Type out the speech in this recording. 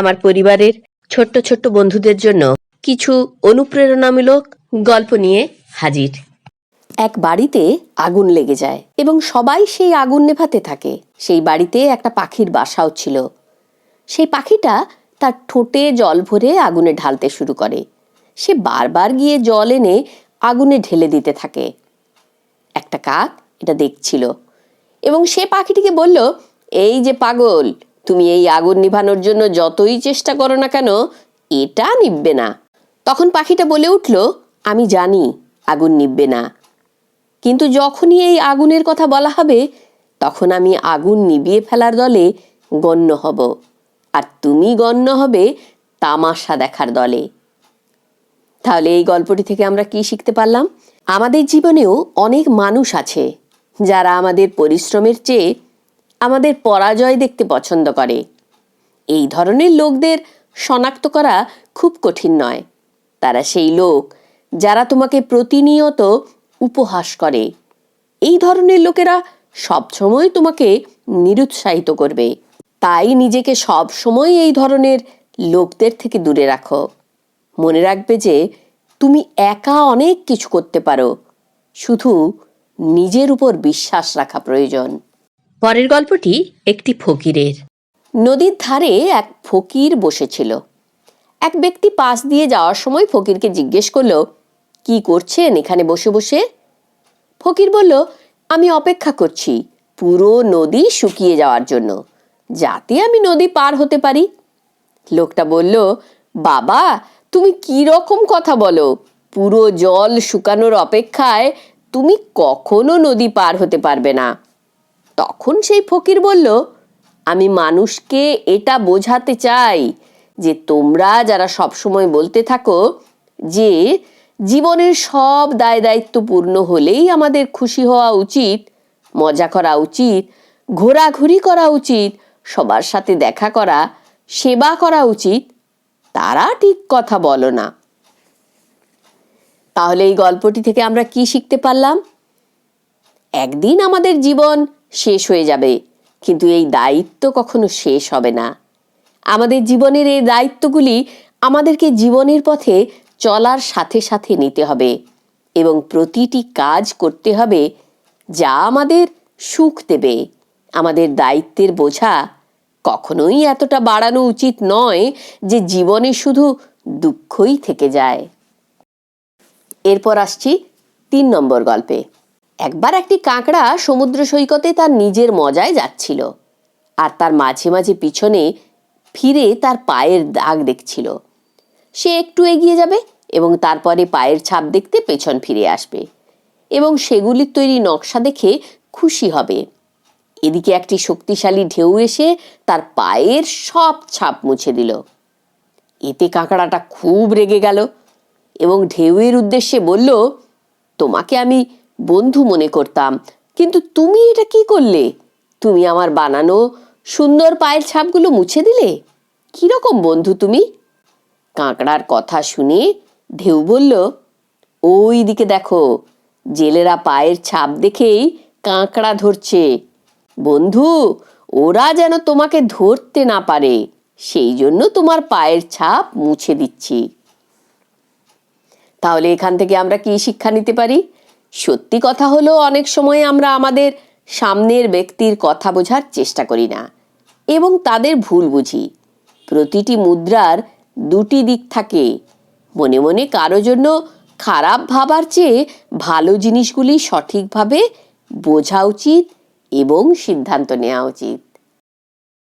আমার পরিবারের ছোট্ট ছোট্ট বন্ধুদের জন্য কিছু অনুপ্রেরণামূলক গল্প নিয়ে হাজির। এক বাড়িতে আগুন লেগে যায় এবং সবাই সেই আগুন নেভাতে থাকে। সেই বাড়িতে একটা পাখির বাসাও ছিল। সেই পাখিটা তার ঠোঁটে জল ভরে আগুনে ঢালতে শুরু করে। সে বারবার গিয়ে জল এনে আগুনে ঢেলে দিতে থাকে। একটা কাক এটা দেখছিল এবং সে পাখিটিকে বলল, এই যে পাগল তুমি এই আগুন নিভানোর জন্য যতই চেষ্টা করো না কেন, এটা নিববে না। তখন পাখিটা বলে উঠল, আমি জানি আগুন নিববে না। কিন্তু যখনই এই আগুনের কথা বলা হবে, তখন আমি আগুন নিভিয়ে ফেলার দলে গণ্য হব। আর তুমি গণ্য হবে তামাশা দেখার দলে। তাহলে এই গল্পটি থেকে আমরা কি শিখতে পারলাম? আমাদের জীবনেও অনেক মানুষ আছে যারা আমাদের পরিশ্রমের চেয়ে আমাদের পরাজয় দেখতে পছন্দ করে। এই ধরনের লোকদের শনাক্ত করা খুব কঠিন নয়। তারা সেই লোক যারা তোমাকে প্রতিনিয়ত উপহাস করে। এই ধরনের লোকেরা সবসময় তোমাকে নিরুৎসাহিত করবে। তাই নিজেকে সব সময় এই ধরনের লোকদের থেকে দূরে রাখো। মনে রাখবে যে তুমি একা অনেক কিছু করতে পারো। শুধু নিজের উপর বিশ্বাস রাখা প্রয়োজন। পরের গল্পটি একটি ফকিরের। নদীর ধারে এক ফকির বসেছিল। এক ব্যক্তি পাশ দিয়ে যাওয়ার সময় ফকিরকে জিজ্ঞেস করল, কি করছেন এখানে বসে বসে? ফকির বলল, আমি অপেক্ষা করছি পুরো নদী শুকিয়ে যাওয়ার জন্য, যাতে আমি নদী পার হতে পারি। লোকটা বলল, বাবা, তুমি কি রকম কথা বলো? পুরো জল শুকানোর অপেক্ষায় তুমি কখনো নদী পার হতে পারবে না। তখন সেই ফকির বলল, আমি মানুষকে এটা বোঝাতে চাই যে তোমরা যারা সবসময় বলতে থাকো যে জীবনের সব দায় দায়িত্ব পূর্ণ হলেই আমাদের খুশি হওয়া উচিত, মজা করা উচিত, ঘোরাঘুরি করা উচিত, সবার সাথে দেখা করা, সেবা করা উচিত, তারা ঠিক কথা বলো না। তাহলে এই গল্পটি থেকে আমরা কি শিখতে পারলাম? একদিন আমাদের জীবন শেষ হয়ে যাবে। কিন্তু এই দায়িত্ব কখনো শেষ হবে না। আমাদের জীবনের এই দায়িত্বগুলি আমাদেরকে জীবনের পথে চলার সাথে সাথে নিতে হবে এবং প্রতিটি কাজ করতে হবে যা আমাদের সুখ দেবে। আমাদের দায়িত্বের বোঝা কখনোই এতটা বাড়ানো উচিত নয় যে জীবনে শুধু দুঃখই থেকে যায়। এরপর আসছি তিন নম্বর গল্পে। একবার একটি কাঁকড়া সমুদ্র সৈকতে তার নিজের মজায় যাচ্ছিল আর তার মাঝে মাঝে পিছনে ফিরে তার পায়ের দাগ দেখছিল। সে একটু এগিয়ে যাবে এবং তারপরে পায়ের ছাপ দেখতে পেছন ফিরে আসবে এবং সেগুলির তৈরি নকশা দেখে খুশি হবে। এদিকে একটি শক্তিশালী ঢেউ এসে তার পায়ের সব ছাপ মুছে দিল। এতে কাঁকড়াটা খুব রেগে গেল এবং ঢেউয়ের উদ্দেশ্যে বলল, তোমাকে আমি বন্ধু মনে করতাম। কিন্তু তুমি এটা কি করলে? তুমি আমার বানানো সুন্দর পায়ের ছাপগুলো মুছে দিলে? কীরকম বন্ধু তুমি? কাঁকড়ার কথা শুনে ঢেউ বলল ওই দিকে দেখো, জেলেরা পায়ের ছাপ দেখেই কাঁকড়া ধরছে। বন্ধু, ওরা যেন তোমাকে ধরতে না পারে, সেই জন্য তোমার পায়ের ছাপ মুছে দিচ্ছি। তাহলে এখান থেকে আমরা কি শিক্ষা নিতে পারি? সত্যি কথা হলো, অনেক সময় আমরা আমাদের সামনের ব্যক্তির কথা বোঝার চেষ্টা করি না এবং তাদের ভুল বুঝি। প্রতিটি মুদ্রার দুটি দিক থাকে। মনে মনে কারও জন্য খারাপ ভাবার চেয়ে ভালো জিনিসগুলি সঠিকভাবে বোঝা উচিত এবং সিদ্ধান্ত নেওয়া উচিত।